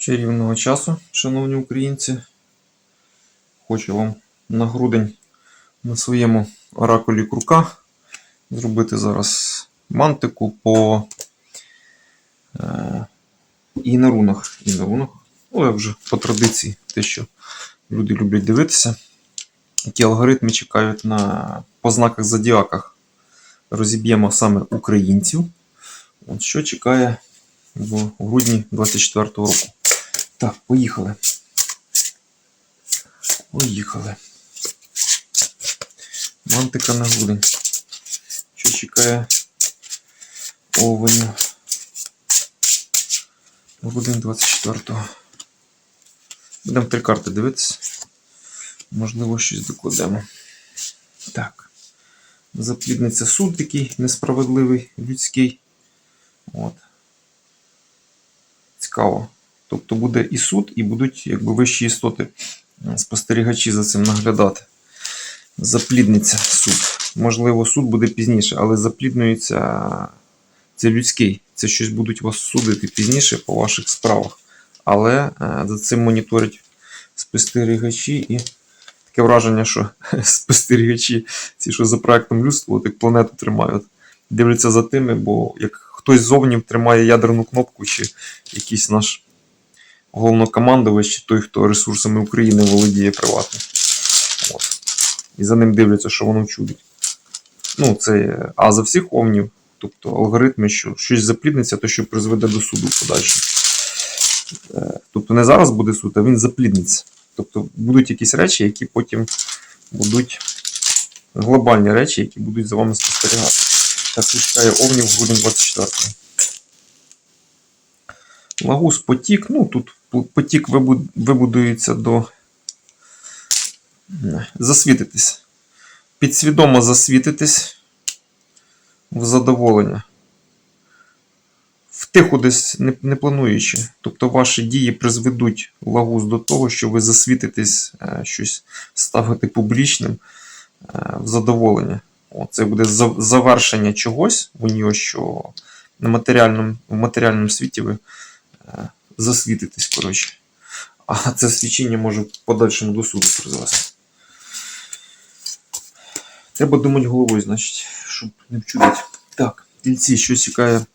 Чарівного часу, шановні українці. Хочу вам на грудень на своєму оракулі крука зробити зараз мантику по е, і на рунах. І на рунах. Ну, як вже по традиції, те, що люди люблять дивитися. Які алгоритми чекають на по знаках зодіаках. Розіб'ємо саме українців. От що чекає в грудні 24 року. Так, поїхали. Поїхали. Мантика на грудень. Що чекає овеню? Грудень 24-го. Будемо три карти дивитися. Можливо, щось докладемо. Так. Заплідниться суд такий несправедливий, людський. От. Цікаво. Тобто буде і суд, і будуть якби вищі істоти, спостерігачі за цим наглядати. Заплідниться суд. Можливо, суд буде пізніше, але запліднюється це людський. Це щось будуть вас судити пізніше по ваших справах. Але е, за цим моніторять спостерігачі і таке враження, що спостерігачі, ці, що за проектом людства, так планету тримають, дивляться за тими, бо як хтось зовні тримає ядерну кнопку, чи якийсь наш головнокомандувач, чи той, хто ресурсами України володіє приватно. От. І за ним дивляться, що воно чудить. Ну, це, а за всіх овнів, тобто алгоритми, що щось заплідниться, то що призведе до суду в подальшому. Е, Тобто не зараз буде суд, а він заплідниться. Тобто будуть якісь речі, які потім будуть глобальні речі, які будуть за вами спостерігати. Так, чекає овнів в грудень 24-го. Лагус потік. Ну, тут потік вибудується до засвітитись. Підсвідомо засвітитись в задоволення. Втиху десь не, не плануючи. Тобто ваші дії призведуть лагуз до того, що ви засвітитесь, е, щось ставити публічним е, в задоволення. О, це буде завершення чогось у нього, що на матеріальному, в матеріальному світі ви е, засвітитесь, коротше. А це свідчення може в подальшому до суду призвести. Треба думати головою, значить, щоб не вчудити. Так, тільці, що чекає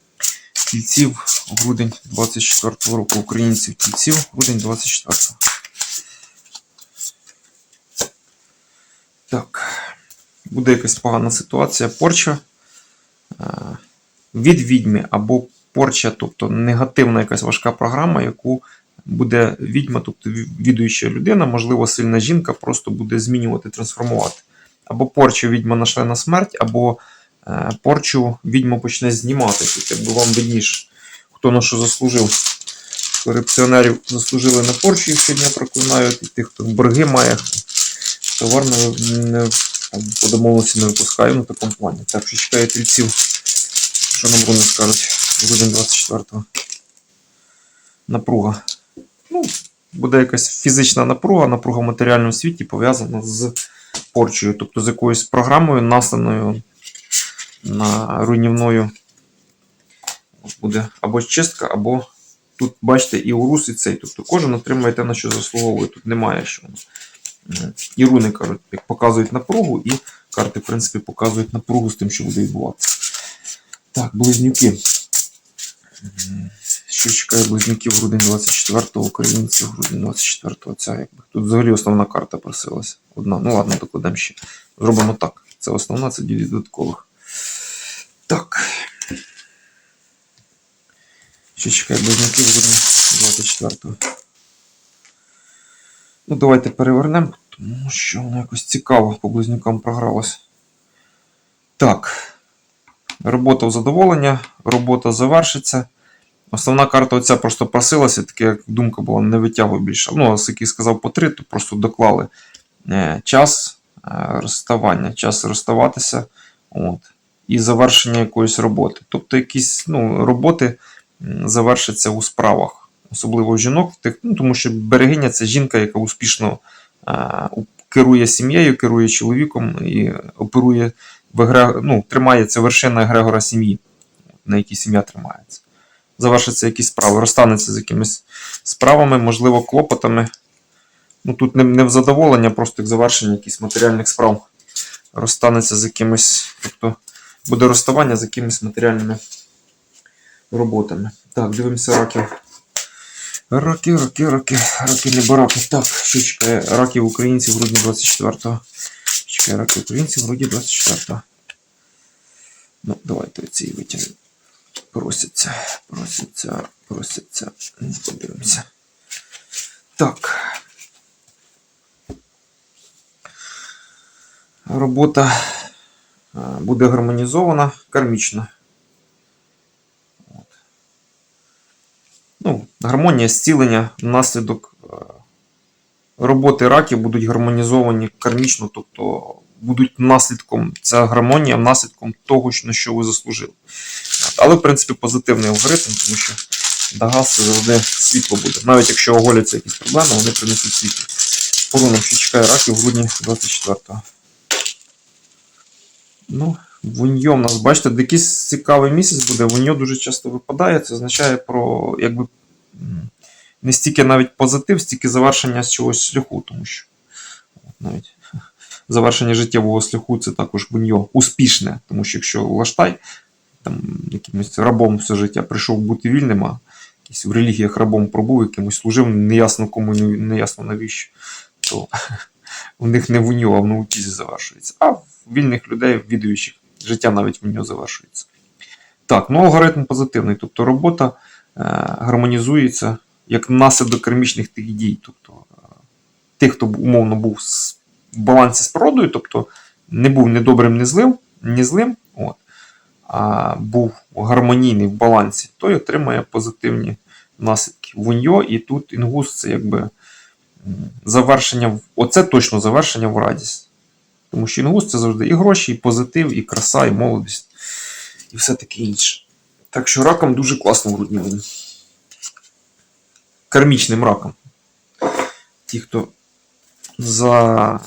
тільців грудень 24 року. Українців тільців грудень 24. Так. Буде якась погана ситуація. Порча е, від відьми або порча, тобто негативна якась важка програма, яку буде відьма, тобто відуюча людина, можливо, сильна жінка, просто буде змінювати, трансформувати. Або порчу відьма нашле на смерть, або е, порчу відьма почне знімати. Тут якби вам видніше, хто на що заслужив. Корупціонерів заслужили на порчу, їх щодня проклинають, і тих, хто борги має, товар не, по домовленості не випускає на такому плані. Так, що чекає тільців, що нам вони скажуть, грудень 24-го. Напруга. Ну, буде якась фізична напруга, напруга в матеріальному світі пов'язана з порчею, тобто з якоюсь програмою, насланою на руйнівною буде або чистка, або тут, бачите, і урус, і цей. Тобто кожен отримує те, на що заслуговує. Тут немає що. І руни як показують напругу, і карти, в принципі, показують напругу з тим, що буде відбуватися. Так, близнюки. Що чекає близнюків грудень 24-го, українців грудень 24-го. Ця якби. Тут взагалі основна карта просилася. Одна. Ну ладно, докладемо ще. Зробимо так. Це основна, це дві додаткових. Так. Що чекає близнюків грудень 24-го. Ну, давайте перевернемо, тому що воно якось цікаво по близнюкам програлось. Так. Робота в задоволення, робота завершиться. Основна карта оця просто просилася, таке як думка була, не витягуй більше. Ну, ось який сказав по три, то просто доклали е, час е, розставання, час розставатися от, і завершення якоїсь роботи. Тобто якісь ну, роботи завершаться у справах, особливо у жінок, ну, тому що берегиня це жінка, яка успішно керує сім'єю, керує чоловіком і оперує в егре... ну, тримається вершина егрегора сім'ї, на якій сім'я тримається. завершиться якісь справи, розстанеться з якимись справами, можливо, клопотами. Ну тут не, не в задоволення, просто як завершення якихось матеріальних справ. Розстанеться з якимось, тобто буде розставання з якимись матеріальними роботами. Так, дивимося раків. Раки, раки, раки, раки не бараки. Так, що чекає раків українців в грудні 24-го. Чекає раки українців в грудні 24-го. Ну, давайте ці витягнемо. Просяться, просяться, просяться. Подивимося. Так. Робота буде гармонізована кармічно. Ну, гармонія, зцілення, внаслідок е, роботи раків будуть гармонізовані кармічно, тобто будуть наслідком, ця гармонія наслідком того, на що ви заслужили. Але, в принципі, позитивний алгоритм, тому що Дагас завжди світло буде. Навіть якщо оголяться якісь проблеми, вони принесуть світло. По рунам, що чекає раків в грудні 24-го. Ну, вуньо в нас, бачите, якийсь цікавий місяць буде, вуньо дуже часто випадає. Це означає про якби не стільки навіть позитив, стільки завершення з чогось шляху, тому що навіть завершення життєвого шляху це також вуньо успішне, тому що якщо Лаштай там якимось рабом все життя прийшов бути вільним, а якийсь в релігіях рабом пробув, якимось служив, неясно кому, не- неясно навіщо, то у них не вуньо, а в наутізі завершується. А в вільних людей, відуючих, життя навіть в нього завершується. Так, ну алгоритм позитивний, тобто робота е, гармонізується як наслідок кармічних тих дій. Тобто е, тих, хто умовно був в балансі з природою, тобто не був ні добрим, ні злим, ні злим от, а був гармонійний в балансі, той отримає позитивні наслідки. Вуньо і тут інгус це якби завершення, оце точно завершення в радість. Тому що інгус це завжди і гроші, і позитив, і краса, і молодість, і все таке інше. Так що раком дуже класно в грудні буде. Кармічним раком. Ті, хто за.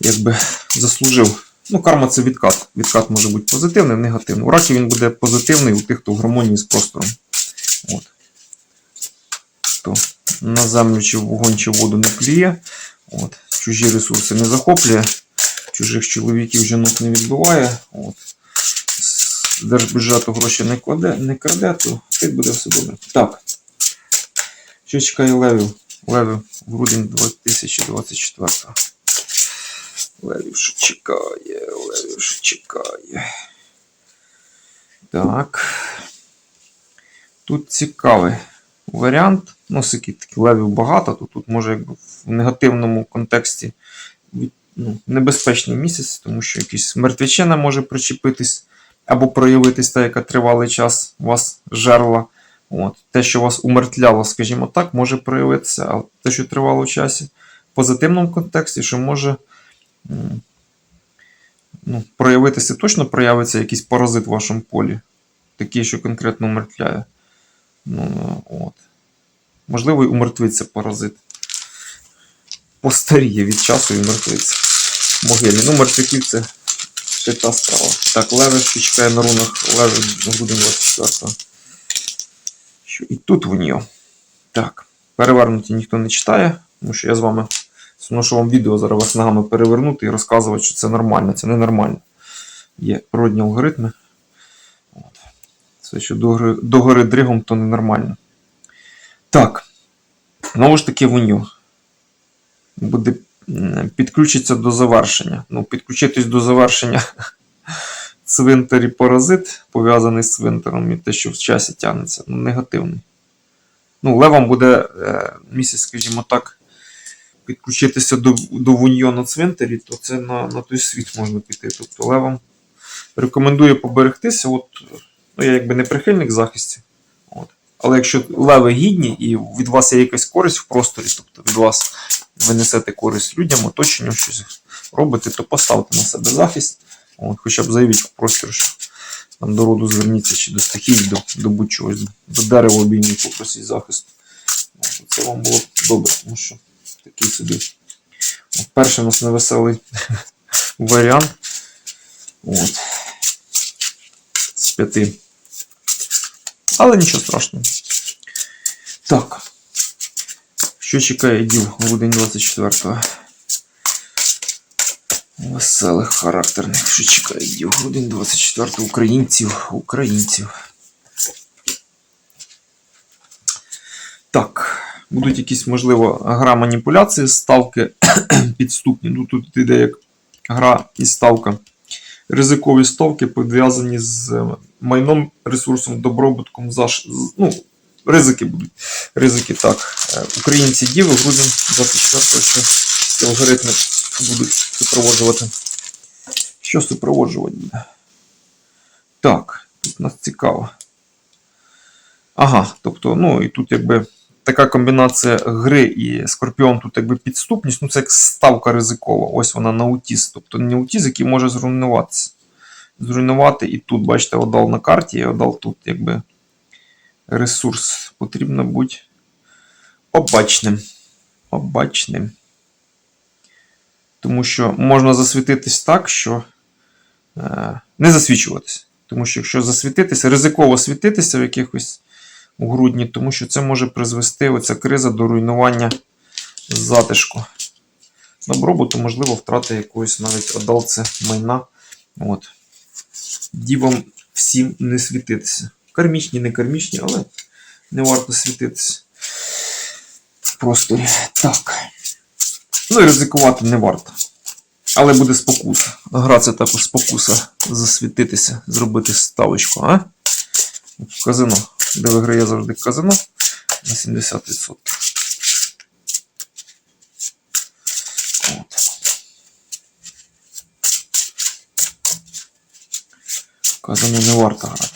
Якби заслужив. Ну, карма це відкат. Відкат може бути позитивний, негативний. У ракі він буде позитивний у тих, хто в гармонії з простором. От. Хто на землю чи в вогонь чи в воду не плює. От. Чужі ресурси не захоплює, чужих чоловіків жінок не відбиває. От. З держбюджету гроші не кладе, не краде, то тут буде все добре. Так. Що чекає Левів? Левів грудень 2024. Левів, що чекає, Левів, що чекає. Так. Тут цікавий варіант. Ну, таких левів багато, то тут може якби в негативному контексті ну, небезпечний місяць, тому що якась мертвячина може причепитись або проявитись та, яка тривалий час вас жерла. От. Те, що вас умертвляло, скажімо так, може проявитися, а те, що тривало в часі, в позитивному контексті, що може ну, проявитися, точно проявиться якийсь паразит в вашому полі, такий, що конкретно умертвляє. Ну, от. Можливо, і умертвиться паразит. Постаріє від часу і мертвиться. Могилі. Ну, мертвяків це ще та справа. Так, леве, що чекає на рунах леве грудень 24 Що і тут в нього. Так. Перевернуті ніхто не читає, тому що я з вами сношу вам відео зараз вас ногами перевернути і розказувати, що це нормально, це ненормально. Є природні алгоритми. От. Це що догори, догори дригом, то ненормально. Так. Знову ж таки, вуньо. Буде м, підключиться до завершення. Ну, підключитись до завершення цвинтарі паразит, пов'язаний з цвинтаром, і те, що в часі тягнеться, ну, негативний. Ну, левом буде е, місяць, скажімо так, підключитися до, до вуньо на цвинтарі, то це на, на той світ можна піти. Тобто левом рекомендую поберегтися. От, ну, я якби не прихильник захисті. Але якщо леви гідні і від вас є якась користь в просторі, тобто від вас ви несете користь людям, оточенню щось робите, то поставте на себе захист. От, хоча б заявіть в простір, що там до роду зверніться чи до стихій, до, до будь-чогось, до дерева обійміть, попросіть захисту. От, це вам було б добре, тому що такий собі. От, перший у нас невеселий варіант. От. 5. Але нічого страшного. Так. Що чекає діл грудень 24-го? Веселих характерних. Що чекає діл грудень 24-го? Українців. Українців. Так. Будуть якісь, можливо, гра маніпуляції, ставки підступні. Ну, тут іде як гра і ставка. Ризикові ставки пов'язані з майном, ресурсом, добробутком, заш... ну, ризики будуть. Ризики так. Е, Українці діви грудень 24 що ці алгоритми будуть супроводжувати. Що супроводжувати буде? Так, тут нас цікаво. Ага, тобто, ну і тут якби така комбінація гри і Скорпіон тут якби підступність, ну це як ставка ризикова. Ось вона на аутіз. Тобто не аутіз, який може зруйнуватися. Зруйнувати і тут, бачите, одал на карті, і одал тут, якби ресурс. Потрібно бути обачним. Обачним. Тому що можна засвітитись так, що е, не засвічуватись. Тому що якщо засвітитися, ризиково світитися в якихось у грудні, тому що це може призвести оця криза до руйнування затишку. Добробуту, можливо, втрати якоїсь навіть отдал це майна. От. Дівам всім не світитися. Кармічні, не кармічні, але не варто світитися в просторі. Так. Ну і ризикувати не варто. Але буде спокуса. Гра це також спокуса засвітитися, зробити ставочку, а? В казино, де виграє завжди казино на 70%. Казино не варто грати.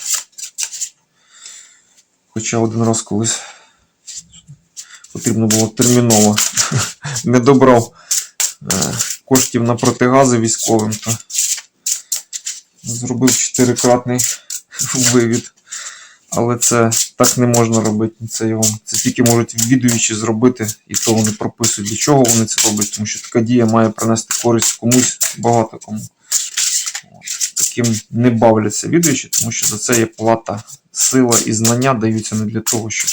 Хоча один раз колись потрібно було терміново не добрав е, коштів на протигази військовим, то зробив чотирикратний вивід. Але це так не можна робити. Це його це тільки можуть відвідувачі зробити, і то вони прописують, для чого вони це роблять, тому що така дія має принести користь комусь багато кому. Таким не бавляться відвідувачі, тому що за це є плата, сила і знання даються не для того, щоб.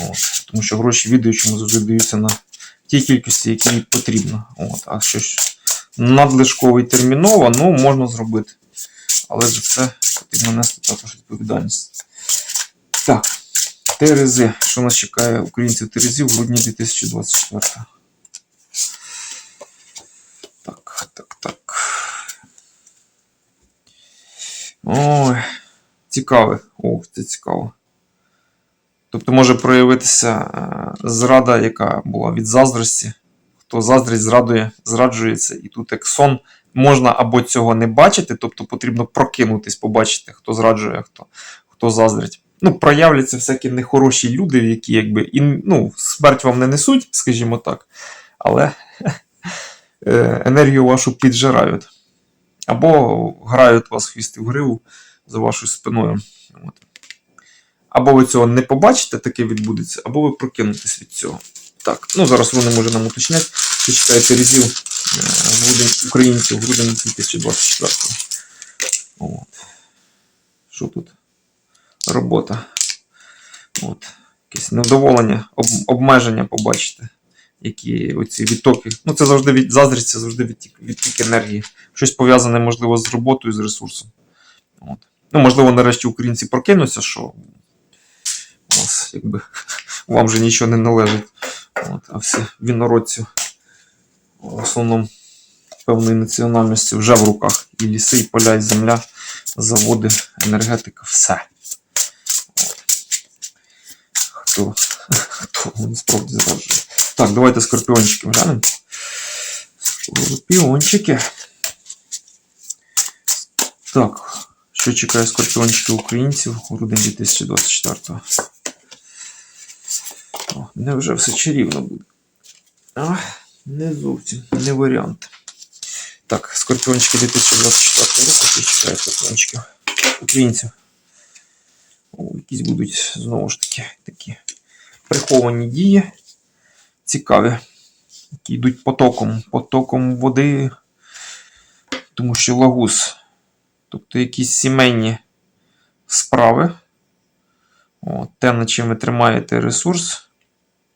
От. Тому що гроші відвідувачам завжди даються на тій кількості, які потрібно. От. А що ж надлишково і терміново, ну можна зробити. Але за це потрібно нести також відповідальність. Так, Терези. Що нас чекає українців Терезів в грудні 2024? Так, так, так. Ой, цікаве. Ох, це цікаво. Тобто може проявитися е, зрада, яка була від заздрості. Хто заздрість зрадує, зраджується, і тут як сон можна або цього не бачити, тобто потрібно прокинутись, побачити, хто зраджує, хто, хто заздрить. Ну, проявляться всякі нехороші люди, які якби і, ну, смерть вам не несуть, скажімо так, але е, енергію вашу піджирають. Або грають вас хвісти в гриву за вашою спиною. От. Або ви цього не побачите, таке відбудеться, або ви прокинетесь від цього. Так, ну зараз вони може нам уточнять, що читаєте резів е, грудень, українців грудень 2024. От. Що тут? Робота. От. Якесь невдоволення, об, обмеження побачите. Які оці відтоки. Ну, це завжди від заздрість, це завжди відтік, відтік енергії. Щось пов'язане, можливо, з роботою, з ресурсом. От. Ну, можливо, нарешті українці прокинуться, що ось, якби, вам же нічого не належить. От, а всі вінородці в основному певної національності вже в руках. І ліси, і поля, і земля, заводи, енергетика, все. Хто, хто насправді зраджує. Так, давайте скорпіончики глянемо. Скорпіончики. Так, що чекає скорпіончики українців у грудень 2024 О, невже все чарівно буде? А, не зовсім, не варіант. Так, скорпіончики 2024 року, що чекає скорпіончиків українців. О, якісь будуть знову ж таки такі приховані дії. Цікаві. Які йдуть потоком, потоком води. Тому що лагус тобто якісь сімейні справи. От, те, над чим ви тримаєте ресурс,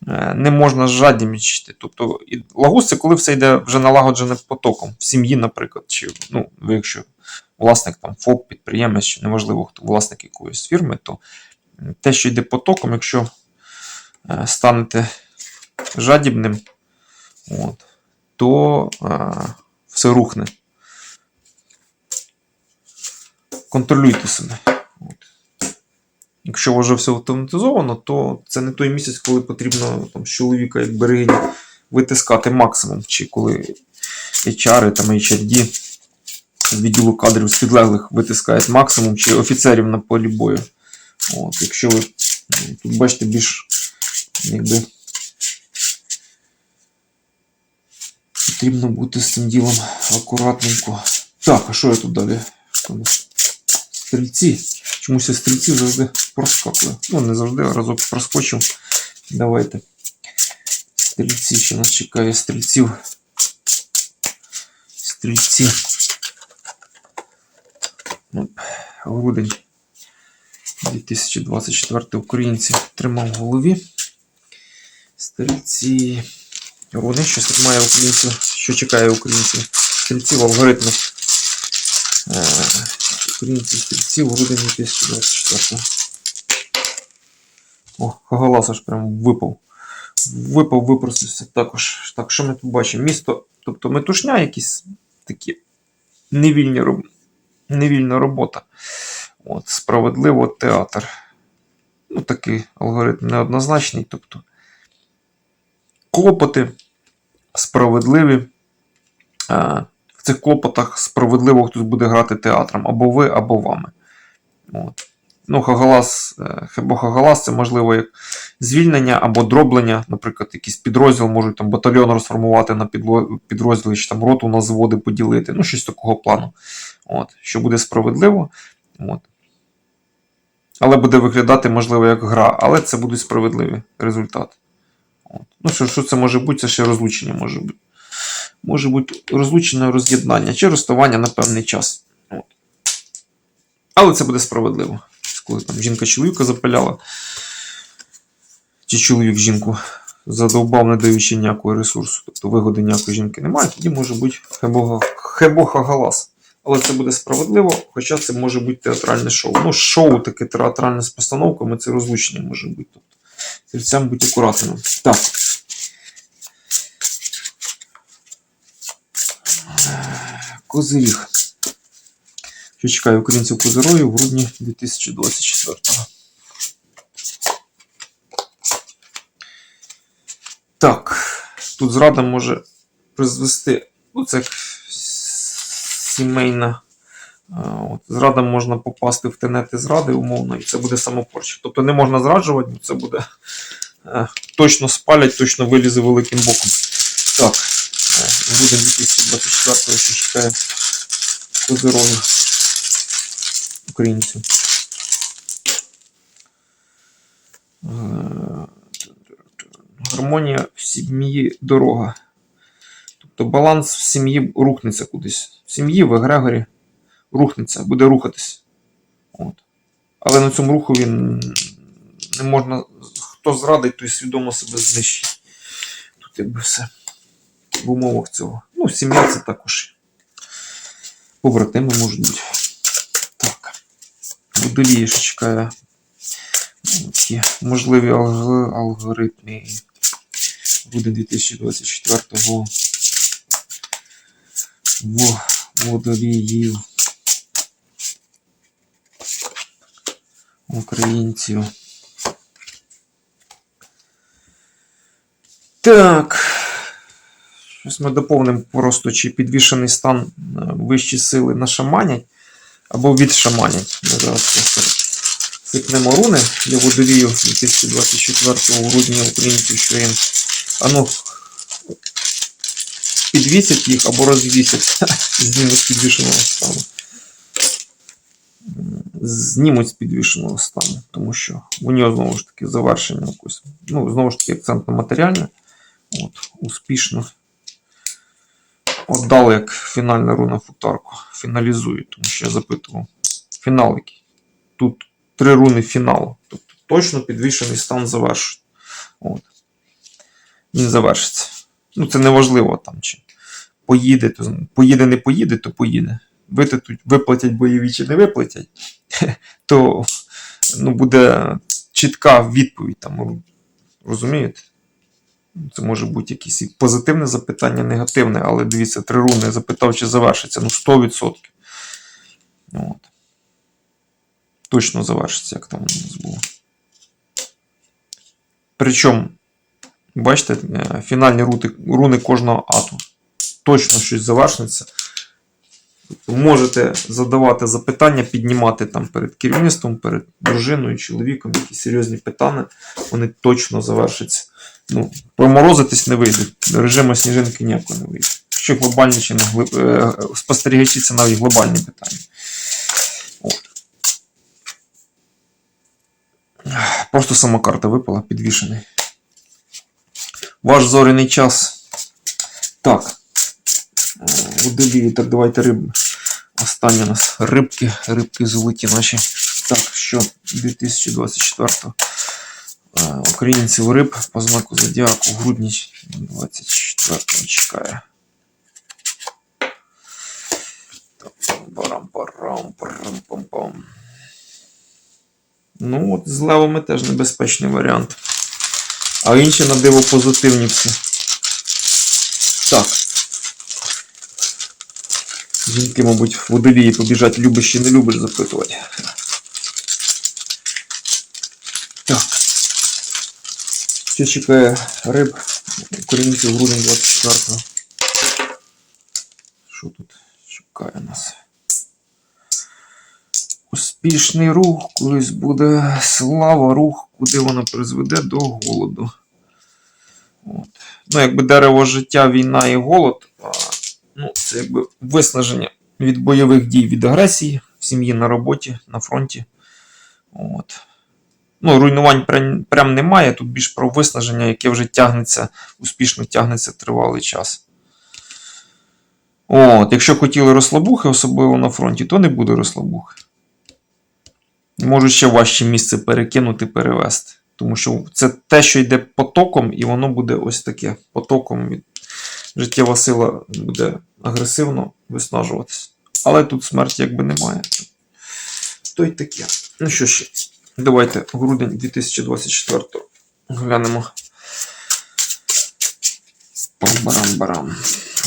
е, не можна жадібничати. Тобто, і це коли все йде вже налагоджене потоком в сім'ї, наприклад, чи ну, ви якщо власник там ФОП, підприємець, чи неважливо, хто власник якоїсь фірми, то те, що йде потоком, якщо е, станете жадібним, от, то е, все рухне. Контролюйте себе. От. Якщо вже все автоматизовано, то це не той місяць, коли потрібно там, з чоловіка, як берегині, витискати максимум, чи коли HR, там, HRD відділу кадрів з підлеглих витискають максимум, чи офіцерів на полі бою. От, якщо ви тут бачите більш якби, потрібно бути з цим ділом акуратненько. Так, а що я тут далі? Стрільці. Чомусь я стрільців завжди проскакую. Ну, не завжди, а разок проскочив. Давайте. Стрільці, що нас чекає стрільців. Стрільці. Оп, Грудень 2024 українці тримав в голові. Стрільці. Вони щось тут має українців, що чекає українців. Стрільців алгоритмів. Е, Українці стрільців грудень 2024. О, Хагалас аж прям випав. Випав, випросився також. Так, що ми тут бачимо? Місто, тобто метушня, якісь такі невільні роб... невільна робота. От, справедливо театр. Ну, такий алгоритм неоднозначний. Тобто клопоти справедливі. А, в цих клопотах справедливо хтось буде грати театром, або ви, або вами. От. Ну, Хагалас, або Хагалас це можливо як звільнення або дроблення, наприклад, якийсь підрозділ, можуть там батальйон розформувати на підрозділи, чи там роту на заводи поділити, ну, щось такого плану. От. Що буде справедливо. От. Але буде виглядати, можливо, як гра, але це будуть справедливі результати. От. Ну, що, що це може бути? Це ще розлучення може бути. Може бути розлучення, роз'єднання чи розставання на певний час. От. Але це буде справедливо. Коли там жінка чоловіка запиляла, чи чоловік жінку задовбав, не даючи ніякого ресурсу, тобто вигоди ніякої жінки немає, тоді може бути хебога, хебоха галас. Але це буде справедливо, хоча це може бути театральне шоу. Ну, шоу таке театральне з постановками, це розлучення може бути. Тобто, стрільцям будь акуратними. Так. Козиріг. Що чекає українців козирою в грудні 2024-го. Так, тут зрада може призвести. Ну, сімейна. От, зрада можна попасти в тенети зради, умовно, і це буде самопорча. Тобто не можна зраджувати, це буде е, точно спалять, точно вилізе великим боком. Так, е, грудень 2024 що чекає козирою українців. Е, Гармонія в сім'ї дорога. Тобто баланс в сім'ї рухнеться кудись. В сім'ї в Егрегорі рухнеться, буде рухатись. От. Але на цьому руху він не можна. Хто зрадить, той свідомо себе знищить. Тут якби все в умовах цього. Ну, сім'я це також. Побратими можуть бути. Чекає. Такі можливі алгоритми. Грудень 2024-го. В водоліїв. Українців. Так. Щось ми доповнимо просто, чи підвішений стан е, вищі сили нашаманять або відшаманять. Ми зараз просто сипнемо руни для водолію 2024 грудня українців, що їм. А ну, підвісять їх або розвісять знімуть з підвішеного стану. Знімуть з підвішеного стану, тому що у нього знову ж таки завершення якось. Ну, знову ж таки, акцент на матеріальне. От, успішно віддали як фінальна руна футарку. Фіналізую, тому що я запитував. Фінал який. Тут три руни фіналу. Тобто точно підвішений стан завершить. От. Він завершиться. Ну, це не важливо там чи поїде, то поїде, не поїде, то поїде. Витатуть, виплатять бойові чи не виплатять, то ну, буде чітка відповідь там. Розумієте? Це може бути якесь і позитивне запитання, негативне, але дивіться, три руни запитав, чи завершиться. Ну, 100%. От. Точно завершиться, як там у нас було. Причому, бачите, е, фінальні рути, руни кожного ату. Точно щось завершиться. Тобто можете задавати запитання, піднімати там перед керівництвом, перед дружиною, чоловіком, якісь серйозні питання, вони точно завершаться. Ну, проморозитись не вийде. Режиму сніжинки ніякого не вийде. Що глобальні чи не глиб... е, спостерігачі це навіть глобальні питання. Просто сама карта випала, підвішений. Ваш зоряний час. Так. Водолії, так давайте риб. Останні у нас рибки, рибки золоті наші. Так, що 2024 е, українців риб по знаку Зодіаку грудні 24 чекає. Ну, от з левами теж небезпечний варіант. А інші на диво позитивні всі. Так. Жінки, мабуть, водолії побіжать, любиш чи не любиш запитувати. Що чекає риб українців грудень 24-го? Що тут чекає нас? Успішний рух, колись буде слава, рух, куди вона призведе до голоду. От. Ну, якби дерево життя, війна і голод. А, ну, це якби виснаження від бойових дій, від агресії в сім'ї на роботі, на фронті. От. Ну, руйнувань прям, немає. Тут більш про виснаження, яке вже тягнеться, успішно тягнеться тривалий час. От, якщо хотіли розслабухи, особливо на фронті, то не буде розслабухи. Можу ще важче місце перекинути, перевести. Тому що це те, що йде потоком, і воно буде ось таке. Потоком життєва сила буде агресивно виснажуватися. Але тут смерті якби немає. То й таке. Ну що ще, давайте грудень 2024 глянемо. Пам-барам-барам.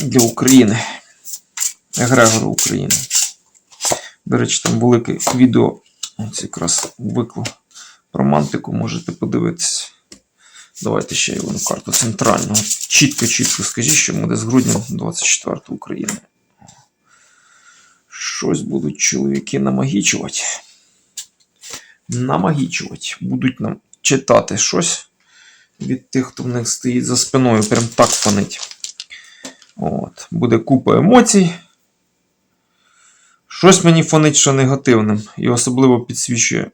Для України. Егрегори України. До речі, там велике відео. Ось якраз виклав романтику, можете подивитися. Давайте ще одну карту центрального. Чітко-чітко скажіть, що буде з грудня 24 України. Щось будуть чоловіки намагічувати. Намагічувати. Будуть нам читати щось від тих, хто в них стоїть за спиною. Прям так фанить. От. Буде купа емоцій. Щось мені фонить, що негативним. І особливо підсвічує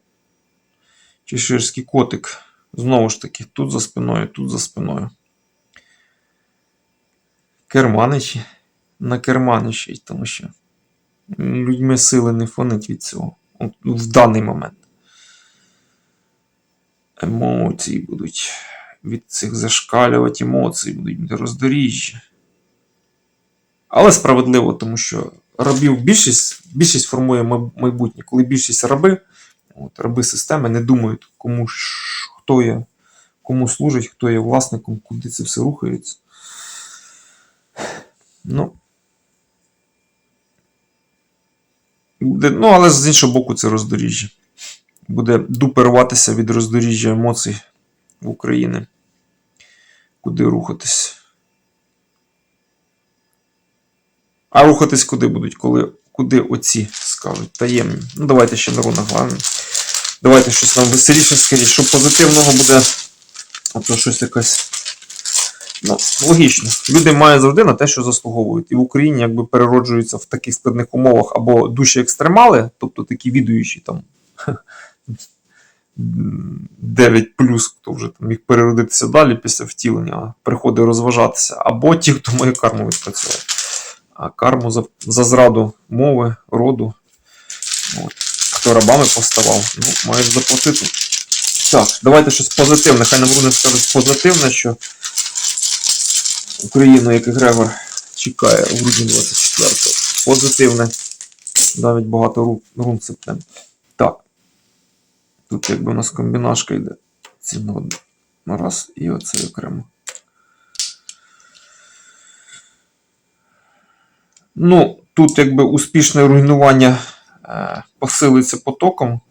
чеширський котик. Знову ж таки, тут за спиною, тут за спиною. Керманичі. На керманичі, тому що людьми сили не фонить від цього. В даний момент. Емоції будуть. Від цих зашкалювати емоції будуть роздоріжжя. Але справедливо, тому що рабів більшість, більшість формує майбутнє. Коли більшість раби, от, раби системи не думають, кому хто є, кому служить, хто є власником, куди це все рухається. Ну, ну, але з іншого боку, це роздоріжжя. Буде дуперуватися від роздоріжжя емоцій в Україні. Куди рухатись. А рухатись куди будуть, коли куди оці скажуть таємні. Ну, давайте ще на рунах глянемо. Давайте щось нам веселіше скажіть, що позитивного буде. А то щось якось. Ну, логічно. Люди мають завжди на те, що заслуговують. І в Україні якби перероджуються в таких складних умовах або душі екстремали, тобто такі відуючі там 9 хто вже там міг переродитися далі після втілення, приходить розважатися, або ті, хто мою карму відпрацює. а карму за, за зраду мови, роду. От. Хто рабами поставав, ну, мають заплатити. Так, давайте щось позитивне. Хай нам вони скажуть позитивне, що Україну, як і Грегор, чекає в грудні 24-го. Позитивне. Навіть багато рун. Так. Тут якби у нас комбінашка йде. Ці ноди. Раз і оце окремо. Ну, тут якби успішне руйнування е, посилиться потоком.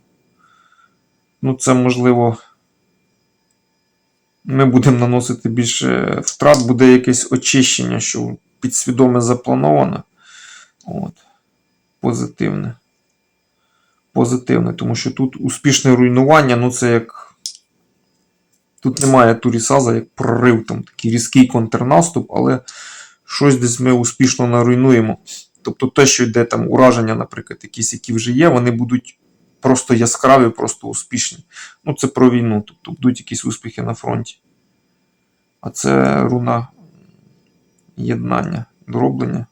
Ну, це можливо. Ми будемо наносити більше втрат, буде якесь очищення, що підсвідоме заплановане. От. Позитивне. Позитивне, тому що тут успішне руйнування, ну це як. Тут немає турісаза, як прорив, там такий різкий контрнаступ, але щось десь ми успішно наруйнуємо. Тобто те, що йде там ураження, наприклад, якісь, які вже є, вони будуть просто яскраві, просто успішні. Ну, це про війну, тобто будуть якісь успіхи на фронті. А це руна єднання, дроблення.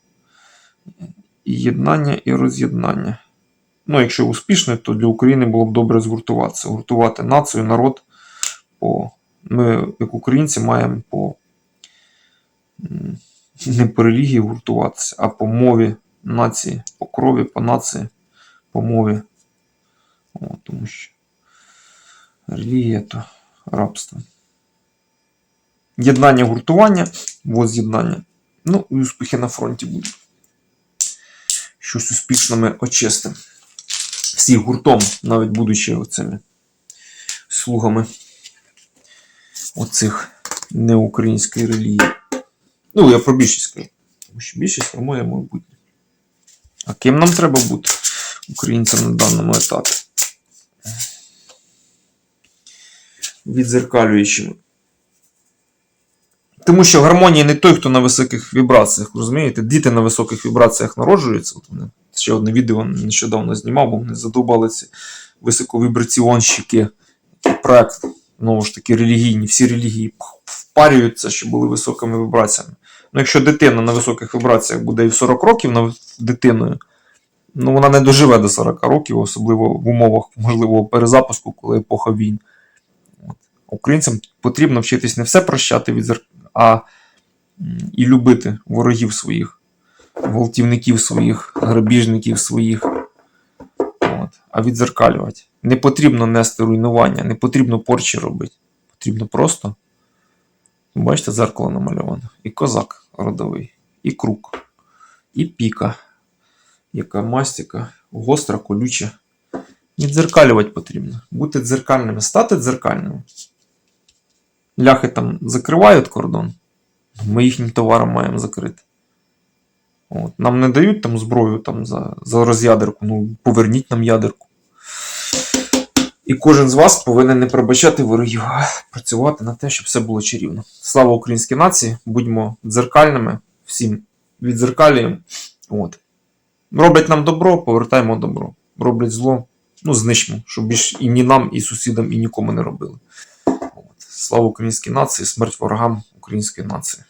І єднання, і роз'єднання. Ну, якщо успішне, то для України було б добре згуртуватися. Гуртувати націю, народ. По... Ми, як українці, маємо по не по релігії гуртуватися, а по мові нації, по крові, по нації, по мові. О, тому що релігія то рабство. Єднання гуртування, воз'єднання. Ну, і успіхи на фронті будуть. Щось успішно ми очистимо. Всі гуртом, навіть будучи оцими слугами оцих неукраїнської релігії. Ну, я про більшість скажу. Тому що більшість формує майбутнє. А ким нам треба бути українцям на даному етапі? Відзеркалюючими. Тому що гармонія не той, хто на високих вібраціях, розумієте? Діти на високих вібраціях народжуються. От вони, ще одне відео нещодавно знімав, бо вони задовбали ці високовібраціонщики. Проект, знову ж таки, релігійні, всі релігії впарюються, що були високими вібраціями. Ну, якщо дитина на високих вібраціях буде і в 40 років дитиною, ну вона не доживе до 40 років, особливо в умовах можливого перезапуску, коли епоха війн. Українцям потрібно вчитись не все прощати від зер... а і любити ворогів своїх, гвалтівників своїх, грабіжників своїх. От. А відзеркалювати. Не потрібно нести руйнування, не потрібно порчі робити. Потрібно просто. Бачите, зеркало намальоване. І козак родовий, і круг, і піка, яка мастика, гостра, колюча. Відзеркалювати потрібно. Бути дзеркальними, стати дзеркальними. Ляхи там закривають кордон. Ми їхнім товаром маємо закрити. От. Нам не дають там зброю там, за, за роз'ядерку. Ну, поверніть нам ядерку. І кожен з вас повинен не пробачати ворогів, працювати на те, щоб все було чарівно. Слава українській нації! Будьмо дзеркальними, всім відзеркалюємо. От. Роблять нам добро, повертаємо добро. Роблять зло, ну знищимо, щоб більш і ні нам, і сусідам, і нікому не робили. От. Слава українській нації, смерть ворогам української нації.